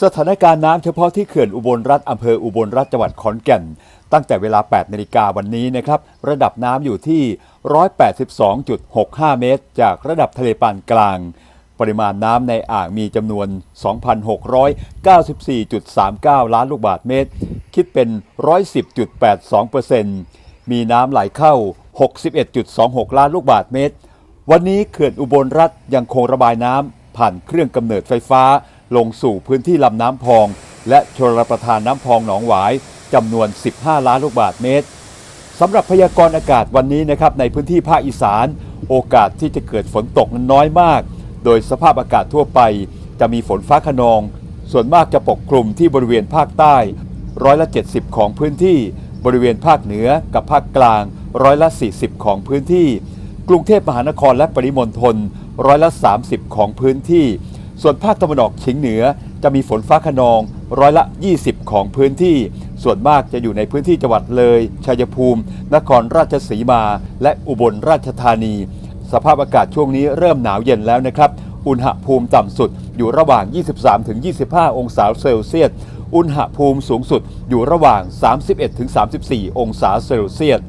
สถานการณ์น้ำเฉพาะที่เขื่อนอุบลรัฐอำเภออุบลรัฐจังหวัดขอนแก่น ตั้งแต่เวลา 8 นาฬิกาวันนี้นะครับ ระดับน้ำอยู่ที่ 182.65 เมตร จากระดับทะเลปานกลาง ปริมาณน้ำในอ่างมีจำนวน 2,694.39 ล้านลูกบาศก์เมตร คิดเป็น 110.82%มีน้ำไหลเข้า 61.26 ล้านลูกบาศก์เมตร วันนี้เขื่อนอุบลรัฐยังคงระบายน้ำผ่านเครื่องกำเนิดไฟฟ้า ลงสู่พื้นที่ลำน้ำพอง และชลประทานน้ำพองหนองหวายจำนวน 15 ล้านลูกบาศก์เมตรสำหรับพยากรณ์อากาศวันนี้นะครับในพื้นที่ภาคอีสาน โอกาสที่จะเกิดฝนตกนั้นน้อยมาก โดยสภาพอากาศทั่วไป จะมีฝนฟ้าขนอง ส่วนมากจะปกคลุมที่บริเวณภาคใต้ร้อยละ 70 ของพื้นที่ บริเวณภาคเหนือกับภาคกลางร้อยละ 40 ของพื้นที่ กรุงเทพมหานครและปริมณฑลร้อยละ 30 ของพื้นที่ ส่วนภาคตะวันออกเฉียงเหนือจะมีฝนฟ้าขนองร้อยละ 20 ของพื้นที่ ส่วนมากจะอยู่ในพื้นที่จังหวัดเลย ชัยภูมิ นครราชสีมา และอุบลราชธานี สภาพอากาศช่วงนี้เริ่มหนาวเย็นแล้วนะครับ อุณหภูมิต่ำสุดอยู่ระหว่าง 23-25 องศาเซลเซียส อุณหภูมิสูงสุดอยู่ระหว่าง 31-34 องศาเซลเซียส